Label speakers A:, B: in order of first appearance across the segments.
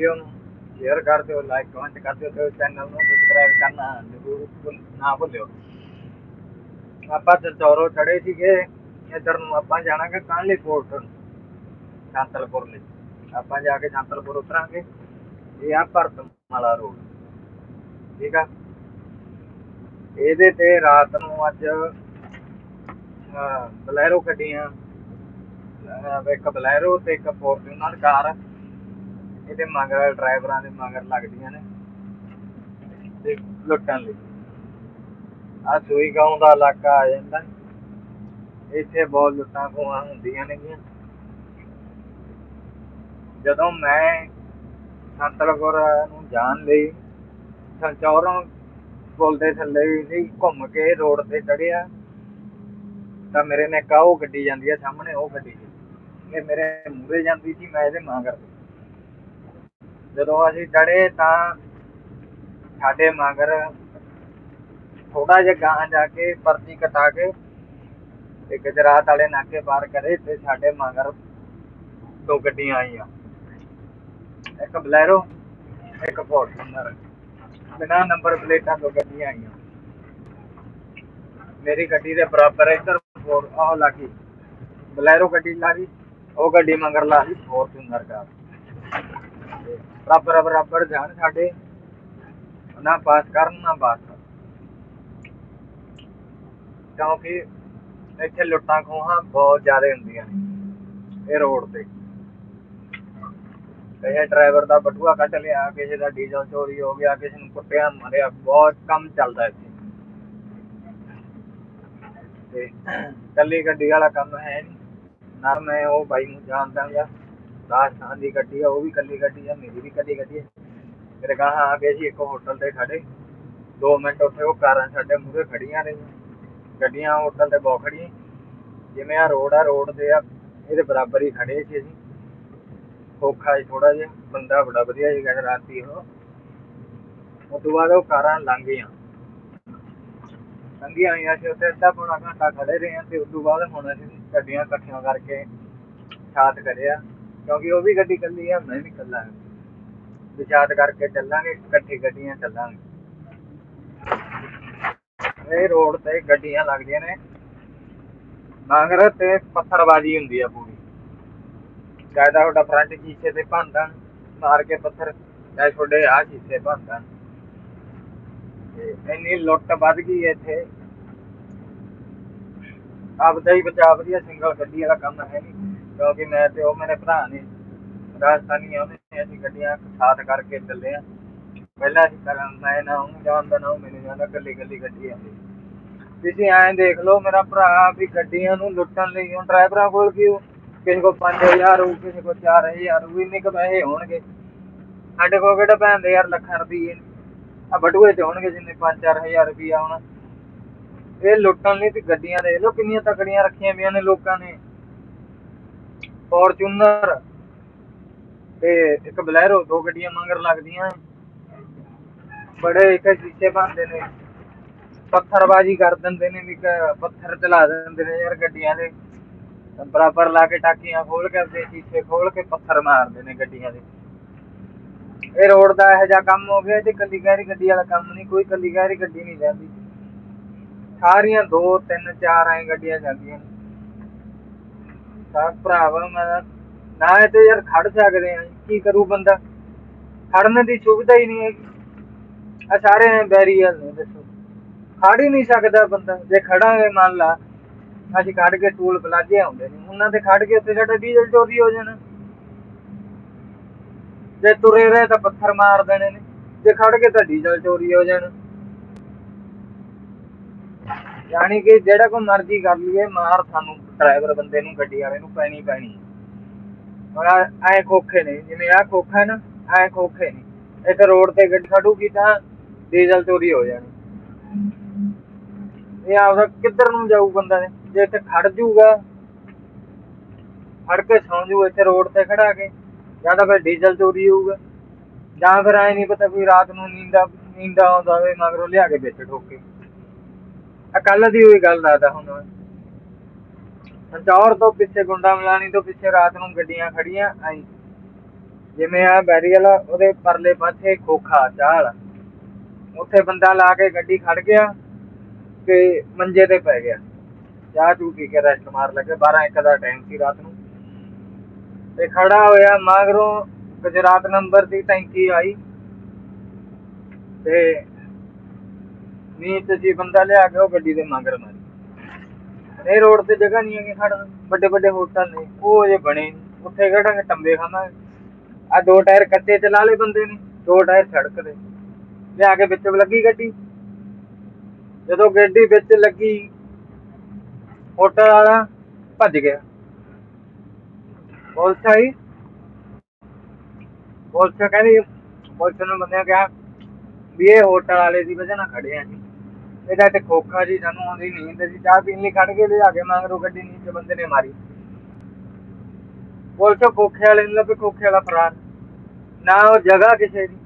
A: Video ਨੂੰ share ਕਰ ਦਿਓ ਲਾਈਕ ਕਮੈਂਟ ਕਰ ਦਿਓ ਤੇ ਚੈਨਲ ਨੂੰ ਸਬਸਕ੍ਰਾਈਬ ਕਰਨਾ ਜ਼ਰੂਰ ਨਾ ਭੁੱਲਿਓ। ਆਪਾਂ ਚੰਚੌਰੋ ਚੜੇ ਸੀਗੇ, ਇੱਧਰ ਨੂੰ ਆਪਾਂ ਜਾਣਾਂਗੇ ਕਾਂਲੀ ਪੋਰਟ ਸ਼ਾਂਤਲਪੁਰ ਲਈ। ਆਪਾਂ ਜਾ ਕੇ ਸ਼ਾਂਤਲਪੁਰ ਉਤਰਾਂਗੇ, ਇਹ ਆ ਭਰਤਮਾਲਾ ਰੋਡ ਠੀਕ ਆ? ਇਹਦੇ ਤੇ ਰਾਤ ਨੂੰ ਅੱਜ ਬਲੈਰੋ ਗੱਡੀਆਂ ਇੱਕ ਬਲੈਰੋ ਤੇ ਇੱਕ ਫੋਰਚੂਨਰ ਕਾਰ ਇਹਦੇ ਮਗਰ ਡਰਾਈਵਰਾਂ ਦੇ ਮਗਰ ਲੱਗਦੀਆਂ ਨੇ ਤੇ ਲੁੱਟਣ ਲਈ। ਆ ਸੂਈ ਗਾਉਂ ਦਾ ਇਲਾਕਾ ਆ ਜਾਂਦਾ। ਇੱਥੇ ਬਹੁਤ ਲੁੱਟਾਂ ਖੋਹਾਂ ਹੁੰਦੀਆਂ ਨੇਗੀਆਂ। ਜਦੋਂ ਮੈਂ ਸੰਤਲਪੁਰ ਨੂੰ ਜਾਣ ਲਈ ਸੰਚੌਰੋਂ ਪੁਲ ਦੇ ਥੱਲੇ ਸੀ ਘੁੰਮ ਕੇ ਰੋਡ ਤੇ ਚੜਿਆ ਤਾਂ ਮੇਰੇ ਨੇ ਉਹ ਗੱਡੀ ਜਾਂਦੀ ਆ ਸਾਹਮਣੇ, ਉਹ ਗੱਡੀ। ਇਹ ਮੇਰੇ ਮੂਹਰੇ ਜਾਂਦੀ ਸੀ, ਮੈਂ ਇਹਦੇ ਮਾਂ ਕਰਦੀ ਜਦੋਂ ਅਸੀਂ ਚੜੇ ਤਾਂ ਸਾਡੇ ਮਗਰ ਥੋੜਾ ਜਿਹਾ ਗਾਂ ਜਾ ਕੇ ਪਰਚੀ ਕਟਾ ਕੇ ਤੇ ਗੁਜਰਾਤ ਵਾਲੇ ਨਾਕੇ ਪਾਰ ਕਰੇ ਤੇ ਸਾਡੇ ਮਗਰ ਦੋ ਗੱਡੀਆਂ ਆਈਆਂ। ਇੱਕ ਬਲੈਰੋ, ਇੱਕ ਫੋਰਚੂਨਰ ਬਿਨਾਂ ਨੰਬਰ ਪਲੇਟਾਂ ਦੋ ਗੱਡੀਆਂ ਆਈਆਂ। ਮੇਰੀ ਗੱਡੀ ਦੇ ਬਰਾਬਰ ਇੱਧਰ ਫੋਰ ਆਹ ਲੱਗੀ। ਬਲੈਰੋ ਗੱਡੀ ਲੱਗੀ ਉਹ ਗੱਡੀ ਮਗਰ ਲੱਗੀ ਫੋਰਚੂਨਰ ਕਾਰ ਤੇ ਬਰਾਬਰ ਬਰਾਬਰ ਜਾਣ ਸਾਡੇ। ਨਾ ਪਾਸ ਕਰਨ, ਨਾ ਬਾਤ ਕਿਉਂਕਿ ਇੱਥੇ ਲੁੱਟਾਂ ਖੋਹਾਂ ਬਹੁਤ ਜ਼ਿਆਦਾ ਹੁੰਦੀਆਂ ਨੇ, ਇਹ ਰੋਡ ਤੇ। ਕਿਸੇ ਡਰਾਈਵਰ ਦਾ ਬਟੂਆ ਕੱਢ ਲਿਆ, ਕਿਸੇ ਦਾ ਡੀਜ਼ਲ ਚੋਰੀ ਹੋ ਗਿਆ, ਕਿਸੇ ਨੂੰ ਕੁੱਟਿਆ, ਮਾਰਿਆ, ਬਹੁਤ ਕੰਮ ਚੱਲਦਾ ਇੱਥੇ। ਤੇ ਕੱਲੀ ਗੱਡੀ ਵਾਲਾ ਕੰਮ ਹੈ ਨਹੀਂ। ਨਾ ਮੈਂ ਉਹ ਬਾਈ ਨੂੰ ਜਾਣਦਾ ਗਾ। ਰਾਜਸਥਾਨ ਦੀ ਗੱਡੀ ਆ, ਉਹ ਵੀ ਕੱਲੀ ਗੱਡੀ ਆ, ਮੇਰੀ ਵੀ ਕੱਲੀ ਗੱਡੀ ਆ। ਮੇਰੇ ਕਹਾ ਆ ਗਏ ਸੀ ਇੱਕ ਹੋਟਲ ਤੇ ਖੜੇ। 2 ਮਿੰਟ ਉੱਥੇ ਉਹ ਕਾਰਾਂ ਸਾਡੇ ਮੂਹਰੇ ਖੜੀਆਂ ਰਹੀਆਂ ਗੱਡੀਆਂ ਹੋਟਲ ਤੇ ਬਹੁਤ ਖੜੀਆਂ। ਜਿਵੇਂ ਆ ਰੋਡ ਆ ਰੋਡ ਦੇ ਆ, ਇਹਦੇ ਬਰਾਬਰ ਹੀ ਖੜੇ ਸੀ ਅਸੀਂ। ਔਖਾ ਹੀ ਥੋੜਾ ਜਿਹਾ, ਬੰਦਾ ਬੜਾ ਵਧੀਆ ਸੀ ਰਾਤੀ ਉਹ। ਉਸ ਤੋਂ ਬਾਅਦ ਉਹ ਕਾਰਾਂ ਲੰਘ ਗਈਆਂ ਲੰਘੀਆਂ ਆਈਆਂ ਸੀ, ਉੱਥੇ ਅੱਧਾ ਪੌਣਾ ਘੰਟਾ ਖੜੇ ਰਹੇ ਹਾਂ ਤੇ ਉਸ ਤੋਂ ਬਾਅਦ ਹੁਣ ਅਸੀਂ ਗੱਡੀਆਂ ਇਕੱਠੀਆਂ ਕਰਕੇ ਸਾਥ ਕਰਿਆ। ਕਿਉਂਕਿ ਉਹ ਵੀ ਗੱਡੀ ਕੱਲੀ ਆ ਮੈਂ ਵੀ ਕੱਲਾ ਹਾਂ ਵਿਚਾਰ ਕਰਕੇ ਚੱਲਾਂਗੇ, ਇਕੱਠੀ ਗੱਡੀਆਂ ਚੱਲਾਂਗੇ। ਇਹ ਰੋਡ ਤੇ ਗੱਡੀਆਂ ਲੱਗਦੀਆਂ ਨੇ। ਮਗਰ ਤੇ ਪੱਥਰਬਾਜ਼ੀ ਹੁੰਦੀ ਆ ਪੂਰੀ। ਕਾਇਦਾ ਤੁਹਾਡਾ ਫਰੰਟ ਸ਼ੀਸ਼ੇ ਤੇ ਭੰਨਦਾ, ਮਾਰ ਕੇ ਪੱਥਰ, ਚਾਹੇ ਤੁਹਾਡੇ ਆ ਸ਼ੀਸ਼ੇ ਭੰਨਦਾ। ਇੰਨੀ ਲੁੱਟ ਵੱਧ ਗਈ ਇੱਥੇ। ਆਪਦਾ ਹੀ ਬਚਾਅ, ਵਧੀਆ ਸਿੰਗਲ ਗੱਡੀ ਵਾਲਾ ਕੰਮ ਹੈ ਨਹੀਂ। ਕਿਉਂਕਿ ਮੈਂ ਤੇ ਉਹ ਮੇਰੇ ਭਰਾ ਨੇ ਰਾਜਸਥਾਨੀ ਆਉਂਦੇ ਅਸੀਂ ਗੱਡੀਆਂ ਸਾਥ ਕਰਕੇ ਚੱਲੇ ਆ ਪਹਿਲਾਂ ਅਸੀਂ ਕਰਨ ਮੈਂ ਨਾ ਉਹਨੂੰ ਜਾਣਦਾ, ਨਾ ਉਹ ਮੈਨੂੰ ਜਾਣਦਾ ਕੱਲੀ ਕੱਲੀ ਗੱਡੀ ਆਉਂਦੀ। ਤੁਸੀਂ ਐਂ ਦੇਖ ਲਓ, ਮੇਰਾ ਭਰਾ ਵੀ ਗੱਡੀਆਂ ਨੂੰ ਲੁੱਟਣ ਲਈ ਹੁਣ ਡਰਾਈਵਰਾਂ ਕੋਲ ਕੀ ਕਿਸੇ ਕੋਲ 5000 ਹੋਊ, ਕਿਸੇ ਕੋਲ 4000 ਹੋਊ, ਇੰਨੇ ਕੁ ਪੈਸੇ ਹੋਣਗੇ। ਸਾਡੇ ਕੋਲ ਕਿਹੜਾ ਭੈਣ ਦੇ ਯਾਰ ਲੱਖਾਂ ਰੁਪਏ ਆ ਬਟੂਏ ਤੇ ਹੋਣਗੇ ਜਿੰਨੇ 5-4000 ਰੁਪਏ ਆਉਣਾ ਇਹ ਲੁੱਟਣ ਲਈ ਤੇ ਗੱਡੀਆਂ ਦੇ ਲੋ ਕਿੰਨੀਆਂ ਤਕੜੀਆਂ ਰੱਖੀਆਂ ਵੀਆਂ ਨੇ ਲੋਕਾਂ ਨੇ। ਫੋਰਚੂਨਰ ਤੇ ਇੱਕ ਬਲੈਰੋ, ਦੋ ਗੱਡੀਆਂ ਮੰਗਰ ਲੱਗਦੀਆਂ ਬੜੇ ਇੱਕ ਸ਼ੀਸ਼ੇ ਬਣਦੇ ਨੇ। ਪੱਥਰਬਾਜੀ ਕਰ ਦਿੰਦੇ ਨੇ ਵੀ ਪੱਥਰ ਚਲਾ ਦਿੰਦੇ ਨੇ ਯਾਰ ਗੱਡੀਆਂ ਦੇ। ਬਰਾਬਰ ਲਾ ਕੇ ਟਾਕੀਆਂ ਖੋਲ ਕਰਦੇ ਸ਼ੀਸ਼ੇ ਖੋਲ ਕੇ ਪੱਥਰ ਮਾਰਦੇ ਨੇ ਗੱਡੀਆਂ ਦੇ। ਇਹ ਰੋਡ ਦਾ ਇਹ ਜਿਹਾ ਕੰਮ ਹੋ ਗਿਆ ਤੇ ਕੱਲੀ ਗਹਿਰੀ ਗੱਡੀ ਵਾਲਾ ਕੰਮ ਨਹੀਂ, ਕੋਈ ਕੱਲੀ ਗਹਿਰੀ ਗੱਡੀ ਨਹੀਂ ਜਾਂਦੀ। ਸਾਰੀਆਂ ਦੋ, ਤਿੰਨ, ਚਾਰ ਐ ਗੱਡੀਆਂ ਜਾਂਦੀਆਂ ਨੇ। ਤਾਂ ਭਰਾਵਾ, ਮੈਂ ਨਾ ਇਹ ਤੇ ਯਾਰ ਖੜ ਸਕਦੇ ਆ, ਕੀ ਕਰੂ ਬੰਦਾ? ਖੜਨ ਦੀ ਸੁਵਿਧਾ ਹੀ ਨਹੀਂ ਹੈਗੀ। ਆ ਸਾਰੇ ਬੈਰੀਅਰ ਨੇ ਦੱਸੋ। ਖੜ ਹੀ ਨਹੀਂ ਸਕਦਾ ਬੰਦਾ। ਜੇ ਖੜਾਂਗੇ, ਮੰਨ ਲਾ, ਅਸੀਂ ਖੜ ਕੇ ਟੂਲ ਪਲਾਜੇ ਆਉਂਦੇ ਨੇ, ਉਹਨਾਂ ਤੇ ਖੜ ਕੇ ਉੱਥੇ ਸਾਡਾ ਡੀਜ਼ਲ ਚੋਰੀ ਹੋ ਜਾਣਾ। ਜੇ ਤੁਰੇ ਰਹੇ ਤਾਂ ਪੱਥਰ ਮਾਰ ਦੇਣੇ ਨੇ। ਜੇ ਖੜ ਕੇ ਤਾਂ ਡੀਜ਼ਲ ਚੋਰੀ ਹੋ ਜਾਣਾ। ਯਾਨੀ ਕਿ ਜਿਹੜਾ ਕੋਈ ਮਰਜ਼ੀ ਕਰ ਲਈਏ, ਮਾਰ ਸਾਨੂੰ ਡਰਾਈਵਰ ਬੰਦੇ ਨੂੰ, ਗੱਡੀ ਵਾਲੇ ਨੂੰ ਪੈਣੀ ਪੈਣੀ। ਹੁਣ ਐ ਖੋਖੇ ਨੇ, ਜਿਵੇਂ ਆ ਖੋਖਾ ਨਾ ਐ ਖੋਖੇ ਨੇ। ਇੱਥੇ ਰੋਡ ਤੇ ਗੱਡੀ ਖੜੂਗੀ ਤਾਂ ਡੀਜ਼ਲ ਚੋਰੀ ਹੋ ਜਾਣੀ। ਇਹ ਆਪਦਾ ਕਿੱਧਰ ਨੂੰ ਜਾਊ ਬੰਦਾ ਨੇ? ਜੇ ਇੱਥੇ ਖੜ ਜਾਊਗਾ ਖੜ ਕੇ ਸੌਂ ਜਾਊ ਇੱਥੇ ਰੋਡ ਤੇ ਖੜਾ ਕੇ, ਜਾਂ ਤਾਂ ਫਿਰ ਡੀਜ਼ਲ ਚੋਰੀ ਹੋਊਗਾ। ਜਾਂ ਫਿਰ ਐ ਨਹੀਂ ਪਤਾ ਕੋਈ ਰਾਤ ਨੂੰ ਨੀਂਦਾ ਨੀਂਦਾ ਆਉਂਦਾ ਹੋਵੇ, ਮਗਰੋਂ ਲਿਆ ਕੇ ਵਿੱਚ ਠੋਕੇ। ਆ ਕੱਲ ਦੀ ਹੋਈ ਗੱਲ ਦੱਸਦਾ ਹੁਣ ਸੰਚੌਰ ਤੋਂ ਪਿੱਛੇ ਗੁੰਡਾ ਮਲਾਣੀ ਤੋਂ ਪਿੱਛੇ ਰਾਤ ਨੂੰ ਗੱਡੀਆਂ ਖੜੀਆਂ ਆਈ। ਜਿਵੇਂ ਆ ਬੈਰੀ ਉਹਦੇ ਪਰਲੇ ਪਾਸੇ ਖੋਖਾ, ਚਾਲ। ਉੱਥੇ ਬੰਦਾ ਲਾ ਕੇ ਗੱਡੀ ਖੜ ਗਿਆ ਤੇ ਮੰਜੇ ਤੇ ਪੈ ਗਿਆ। ਚਾਹ ਚੂ ਪੀ ਕੇ ਰੈਸਟ ਮਾਰ ਲੱਗੇ 12 ਇੱਕ ਦਾ ਟਾਈਮ ਸੀ ਰਾਤ ਨੂੰ। ਤੇ ਖੜਾ ਹੋਇਆ ਮਗਰੋਂ, ਗੁਜਰਾਤ ਨੰਬਰ ਦੀ ਟੈਂਕੀ ਆਈ। ਤੇ ਨੀਤ ਜੀ ਬੰਦਾ ਲਿਆ ਕੇ ਉਹ ਗੱਡੀ ਦੇ ਮਗਰ ਮਾਰੀ ਇਹ ਰੋਡ ਤੇ ਜਗ੍ਹਾ ਨਹੀਂ ਹੈਗੀ ਖੜਨ ਵੱਡੇ ਵੱਡੇ ਹੋਟਲ ਨੇ, ਉਹ ਜੇ ਬਣੇ ਨੀ। ਉੱਥੇ ਖੜਾਂਗੇ, ਟੰਬੇ ਖਾਵਾਂਗੇ। ਆ ਦੋ ਟਾਇਰ ਕੱਚੇ ਚਲਾ ਲਏ ਬੰਦੇ ਨੇ, ਦੋ ਟਾਇਰ ਸੜਕ ਦੇ। ਲਿਆ ਕੇ ਵਿੱਚ ਲੱਗੀ ਗੱਡੀ। ਜਦੋਂ ਗੱਡੀ ਵਿੱਚ ਲੱਗੀ, ਹੋਟਲ ਵਾਲਾ ਭੱਜ ਗਿਆ। ਪੁਲਿਸ ਆਈ। ਪੁਲਿਸ ਕਹਿੰਦੀ, ਪੁਲਿਸ ਨੂੰ ਬੰਦਿਆਂ ਕਿਹਾ ਵੀ ਇਹ ਹੋਟਲ ਵਾਲੇ ਦੀ ਵਜ੍ਹਾ ਨਾਲ ਖੜੇ ਆ ਜੀ। ਇਹਦਾ ਤੇ ਖੋਖਾ ਜੀ, ਸਾਨੂੰ ਆਉਂਦੀ ਨੀਂਦ ਸੀ। ਚਾਹ ਪੀਣ ਲਈ ਖੜ ਕੇ ਲਿਆ ਕੇ ਮੰਗਰੋ ਗੱਡੀ ਨੀਚੇ ਬੰਦੇ ਨੇ ਮਾਰੀ। ਪੁਲਿਸ ਖੋਖੇ ਵਾਲੇ ਨੂੰ ਲੱਭੇ, ਖੋਖੇ ਵਾਲਾ ਫਰਾਰ। ਨਾ ਉਹ ਜਗ੍ਹਾ ਕਿਸੇ ਦੀ।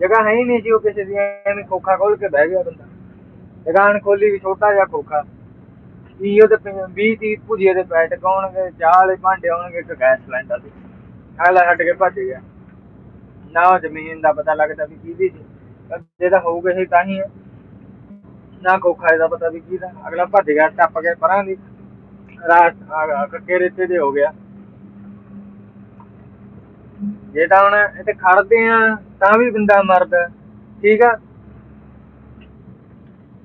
A: ਜਗ੍ਹਾ ਹੈ ਹੀ ਨਹੀਂ ਸੀ ਉਹ ਕਿਸੇ ਦੀ। ਐਵੇਂ ਖੋਖਾ ਖੋਲ ਕੇ ਬਹਿ ਗਿਆ ਬੰਦਾ। ਦੁਕਾਨ ਖੋਲੀ ਵੀ ਛੋਟਾ ਜਿਹਾ ਖੋਖਾ। ਕੀ ਉਹਦੇ 20 30 ਭੁਜੀਏ ਦੇ ਪੈਟ ਆਉਣਗੇ ਚਾਹ ਵਾਲੇ ਭਾਂਡੇ ਆਉਣਗੇ, ਇੱਕ ਗੈਸ ਸਿਲੰਡਰ ਦੀ। ਅਗਲਾ ਹਟ ਕੇ ਭੱਜ ਗਿਆ। ਨਾ ਉਹ ਜ਼ਮੀਨ ਦਾ ਪਤਾ ਲੱਗਦਾ ਵੀ ਕਿਹਦੀ ਸੀ। ਜਿਹਦਾ ਹੋਊਗਾ ਇਹ ਤਾਂ ਹੀ ਹੈ। ਨਾ ਖੋਖਾ ਇਹਦਾ ਪਤਾ ਵੀ ਕੀ ਦਾ। ਅਗਲਾ ਭੱਜ ਗਿਆ, ਟੱਪ ਕੇ ਪਰਾਂ ਦੀ ਰਾਤ ਕੱਕੇ ਰੇਤੇ ਦੇ ਹੋ ਗਿਆ। ਜੇ ਤਾਂ ਹੁਣ ਇੱਥੇ ਖੜਦੇ ਆ, ਤਾਂ ਵੀ ਬੰਦਾ ਮਰਦਾ। ਠੀਕ ਆ?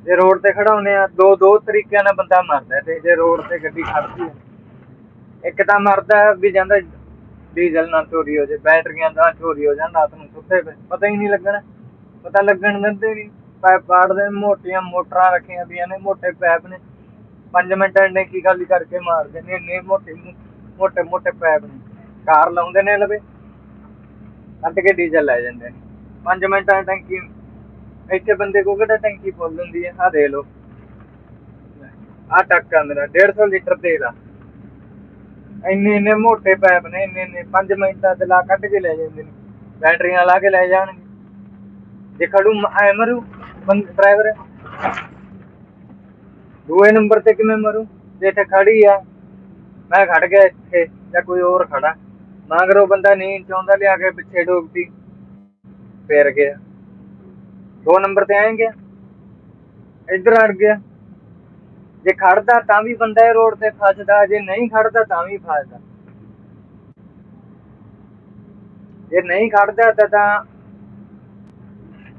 A: ਜੇ ਰੋਡ ਤੇ ਖੜਾਉਨੇ ਆ, ਦੋ ਦੋ ਤਰੀਕਿਆਂ ਨਾਲ ਬੰਦਾ ਮਰਦਾ ਤੇ ਜੇ ਰੋਡ ਤੇ ਗੱਡੀ ਖੜਦੀ ਹੈ। ਇੱਕ ਤਾਂ ਮਰਦਾ ਵੀ ਜਾਂਦਾ ਡੀਜ਼ਲ ਨਾਲ ਚੋਰੀ ਹੋ ਜੇ, ਬੈਟਰੀਆਂ ਦਾ ਚੋਰੀ ਹੋ ਜਾਂਦਾ ਰਾਤ ਨੂੰ ਸੁੱਤੇ ਪਏ। ਪਤਾ ਹੀ ਨਹੀਂ ਲੱਗਣਾ। ਪਤਾ ਲੱਗਣ ਦਿੰਦੇ ਨਹੀਂ। ਪਾਈਪ ਪਾੜਦੇ ਮੋਟੀਆਂ ਮੋਟਰਾਂ ਰੱਖੀਆਂ ਦੀਆਂ ਨੇ, ਮੋਟੇ ਪੈਪ ਨੇ। 5 ਮਿੰਟਾਂ ਨੇ ਕੀ ਖਾਲੀ ਕਰਕੇ ਮਾਰਦੇ ਨੇ, ਇੰਨੇ ਮੋਟੇ ਮੋਟੇ ਮੋਟੇ ਪੈਪ ਨੇ। ਕਾਰ ਲਾਉਂਦੇ ਨੇ ਲਵੇ। ਕੱਢ ਕੇ ਡੀਜ਼ਲ ਲੈ ਜਾਂਦੇ ਨੇ। 5 ਮਿੰਟਾਂ ਟੈਂਕੀ, ਇੱਥੇ ਬੰਦੇ ਕੋ ਕਿਹੜਾ ਟੈਂਕੀ ਫੁੱਲ ਹੁੰਦੀ ਹੈ ਆ ਦੇ ਲੋ ਆ ਟੱਕਾ ਮੇਰਾ 150 ਲੀਟਰ ਤੇਲ ਆ। ਇੰਨੇ ਇੰਨੇ ਮੋਟੇ ਪੈਪ ਨੇ, ਇੰਨੇ ਇੰਨੇ। 5 ਮਿੰਟਾਂ ਤੇ ਲਾ ਕੱਢ ਕੇ ਲੈ ਜਾਂਦੇ ਨੇ। ਬੈਟਰੀਆਂ ਲਾ ਕੇ ਲੈ ਜਾਣਗੇ। ਜੇ ਖੜੂ ਐ ਮਰੂ ਡਰਾਈਵਰ ਦੂਏ ਨੰਬਰ ਤੇ ਕਿਵੇਂ ਮਰੂ? ਜੇ ਇੱਥੇ ਖੜੀ ਆ, ਮੈਂ ਖੜ ਗਿਆ ਇੱਥੇ ਜਾਂ ਕੋਈ ਹੋਰ ਖੜਾ। ਮਗਰੋਂ ਬੰਦਾ ਨੀਂਦ ਚਾਹੁੰਦਾ ਲਿਆ ਕੇ ਪਿੱਛੇ ਡੋਬਦੀ। ਫੇਰ ਗਿਆ। ਦੋ ਨੰਬਰ ਤੇ ਆਏਗੇ ਇੱਧਰ ਅੜ ਗਿਆ। ਜੇ ਖੜਦਾ ਤਾਂ ਵੀ ਬੰਦਾ ਇਹ ਰੋਡ ਤੇ ਫਸਦਾ, ਜੇ ਨਹੀਂ ਖੜਦਾ ਤਾਂ ਵੀ ਫਸਦਾ। ਜੇ ਨਹੀਂ ਖੜਦਾ ਤਾਂ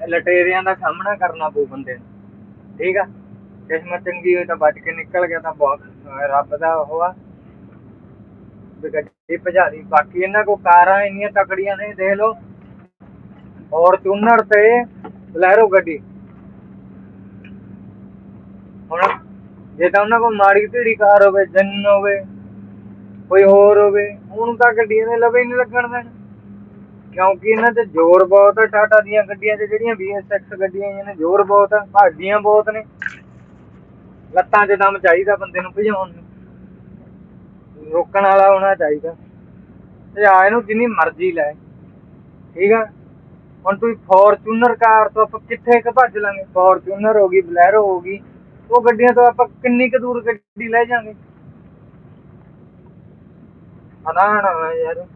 A: ਲਟੇਰਿਆਂ ਦਾ ਸਾਹਮਣਾ ਕਰਨਾ ਪਊ ਬੰਦੇ ਨੂੰ। ਠੀਕ ਆ? ਕਿਸਮਤ ਚੰਗੀ ਹੋਈ ਤਾਂ ਬਚ ਕੇ ਨਿਕਲ ਗਿਆ ਤਾਂ ਬਹੁਤ ਰੱਬ ਦਾ ਉਹ ਆ। ਵੀ ਗੱਡੀ ਭਜਾਦੀ ਬਾਕੀ ਇਹਨਾਂ ਕੋ ਕਾਰਾਂ ਇੰਨੀਆਂ ਤਕੜੀਆਂ ਨੇ, ਦੇਖ ਲਓ। ਫੋਰਚੂਨਰ ਤੇ ਬਲੈਰੋ ਗੱਡੀ। ਹੁਣ ਜੇ ਤਾਂ ਉਹਨਾਂ ਕੋਲ ਮਾੜੀ ਢੀੜੀ ਕਾਰ ਹੋਵੇ ਜਨ ਹੋਵੇ, ਕੋਈ ਹੋਰ ਹੋਵੇ ਉਹਨੂੰ ਤਾਂ ਗੱਡੀਆਂ ਦੇ ਲਵੇ ਨਹੀਂ ਲੱਗਣ ਦੇਣ। ਕਿਉਂਕਿ ਇਹਨਾਂ ਤੇ ਜ਼ੋਰ ਬਹੁਤ ਹੈ ਟਾਟਾ ਦੀਆਂ ਗੱਡੀਆਂ ਤੇ ਜਿਹੜੀਆਂ VSX ਗੱਡੀਆਂ ਆਈਆਂ ਨੇ, ਜ਼ੋਰ ਬਹੁਤ ਹੈ ਭਾਜੀਆਂ ਬਹੁਤ ਨੇ। ਲੱਤਾਂ 'ਚ ਦਮ ਚਾਹੀਦਾ ਬੰਦੇ ਨੂੰ ਭਜਾਉਣ ਨੂੰ। ਰੋਕਣ ਵਾਲਾ ਹੋਣਾ ਚਾਹੀਦਾ। ਤੇ ਆ ਇਹਨੂੰ ਜਿੰਨੀ ਮਰਜ਼ੀ ਲੈ। ਠੀਕ ਆ? ਹੁਣ ਤੁਸੀਂ ਫੋਰਚੂਨਰ ਕਾਰ ਤੋਂ ਆਪਾਂ ਕਿੱਥੇ ਕ ਭੱਜ ਲਾਂਗੇ? ਫੋਰਚੂਨਰ ਹੋ ਗਈ, ਬਲੈਰੋ ਹੋ ਗਈ। ਉਹ ਗੱਡੀਆਂ ਤੋਂ ਆਪਾਂ ਕਿੰਨੀ ਕੁ ਦੂਰ ਗੱਡੀ ਲੈ ਜਾਾਂਗੇ? ਅਨਾਣ ਯਾਰ।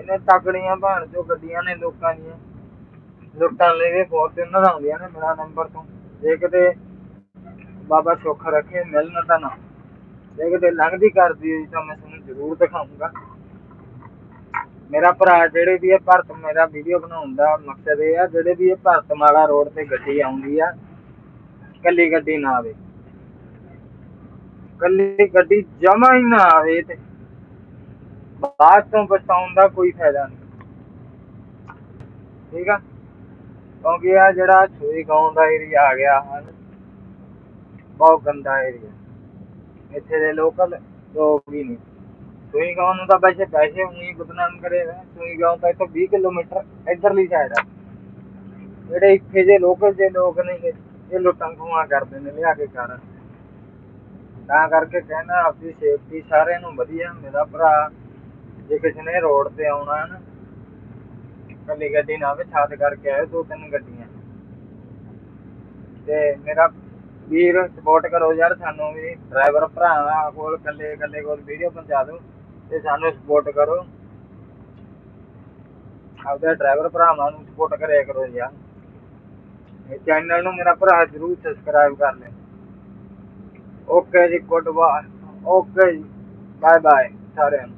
A: ਇਹਨੇ ਤਕੜੀਆਂ ਭਾਣ ਜੋ ਗੱਡੀਆਂ ਨੇ ਲੋਕਾਂ ਦੀਆਂ। ਲੁੱਟਾਂ ਲੈ ਕੇ ਫੋਰਚੂਨਰ ਆਉਂਦੀਆਂ ਨੇ ਮੇਰਾ ਨੰਬਰ ਤੋਂ। ਜੇ ਕਿਤੇ ਬਾਬਾ ਸੁੱਖ ਰੱਖੇ, ਮਿਲਣ ਤਾਂ ਨਾ। ਜੇ ਕਿਤੇ ਲੰਘਦੀ ਕਰਦੀ ਹੋਈ ਤਾਂ ਮੈਂ ਤੁਹਾਨੂੰ ਜ਼ਰੂਰ ਦਿਖਾਉਂਗਾ ਮੇਰਾ ਭਰਾ ਜਿਹੜੇ ਵੀ ਇਹ ਭਰਤ ਮੇਰਾ ਵੀਡੀਓ ਬਣਾਉਣ ਦਾ ਮਕਸਦ ਇਹ ਆ, ਜਿਹੜੇ ਵੀ ਇਹ ਭਰਤ ਮਾਲਾ ਰੋਡ ਤੇ ਗੱਡੀ ਆਉਂਦੀ ਆ, ਕੱਲੀ ਗੱਡੀ ਨਾ ਆਵੇ। ਕੱਲੀ ਗੱਡੀ ਜਮਾ ਹੀ ਨਾ ਆਵੇ ਤੇ ਬਾਅਦ ਤੋਂ ਪਛਤਾਉਣ ਦਾ ਕੋਈ ਫਾਇਦਾ ਨਹੀਂ। ਠੀਕ ਆ? ਕਿਉਂਕਿ ਆ ਜਿਹੜਾ ਛੋਈ ਗਾਉਂ ਦਾ ਏਰੀਆ ਆ ਗਿਆ, ਹਨ? ਬਹੁਤ ਗੰਦਾ ਏਰੀਆ ਇੱਥੇ ਦੇ ਲੋਕਲ ਲੋਕ ਵੀ ਨਹੀਂ। ਸੂਈ ਗਾਉਂ ਨੂੰ ਤਾਂ ਵੈਸੇ ਪੈਸੇ ਉਹੀ ਬਦਨਾਮ ਕਰੇ ਸੂਈ ਗਾਉਂ ਤਾਂ ਇੱਥੋਂ 20 ਕਿਲੋਮੀਟਰ ਇਧਰਲੀ ਸਾਈਡ ਆ। ਜਿਹੜੇ ਇੱਥੇ ਦੇ ਲੋਕਲ ਦੇ ਲੋਕ ਨੇ, ਇਹ ਇਹ ਲੁੱਟਾਂ ਖੋਹਾਂ ਕਰਦੇ ਨੇ ਲਿਆ ਕੇ ਕਾਰਨ ਤਾਂ ਕਰਕੇ ਕਹਿਣਾ ਆਪਣੀ ਸੇਫਟੀ ਸਾਰਿਆਂ ਨੂੰ ਵਧੀਆ, ਮੇਰਾ ਭਰਾ ਜੇ ਕਿਸੇ ਨੇ ਰੋਡ ਤੇ ਆਉਣਾ ਹੈ ਨਾ ਕੱਲੀ ਗੱਡੀ ਨਾ ਆਵੇ ਛਾਤ ਕਰਕੇ ਆਏ ਦੋ ਤਿੰਨ ਗੱਡੀਆਂ। ਤੇ ਮੇਰਾ ਵੀਰ ਸਪੋਰਟ ਕਰੋ ਯਾਰ, ਸਾਨੂੰ ਵੀ ਡਰਾਈਵਰ ਭਰਾਵਾਂ ਕੋਲ ਕੱਲੇ ਕੱਲੇ ਕੋਲ ਵੀਡੀਓ ਪਹੁੰਚਾ ਦਿਓ, ਤੇ ਸਾਨੂੰ ਸਪੋਰਟ ਕਰੋ। ਆਪਦੇ ਡਰਾਈਵਰ ਭਰਾਵਾਂ ਨੂੰ ਸਪੋਰਟ ਕਰਿਆ ਕਰੋ ਯਾਰ। ਇਹ ਚੈਨਲ ਨੂੰ ਮੇਰਾ ਭਰਾ ਜਰੂਰ ਸਬਸਕ੍ਰਾਈਬ ਕਰ ਲੈ ਓਕੇ ਜੀ ਗੁੱਡ ਬਾਏ ਓਕੇ ਜੀ ਬਾਏ ਬਾਏ ਸਾਰਿਆਂ ਨੂੰ।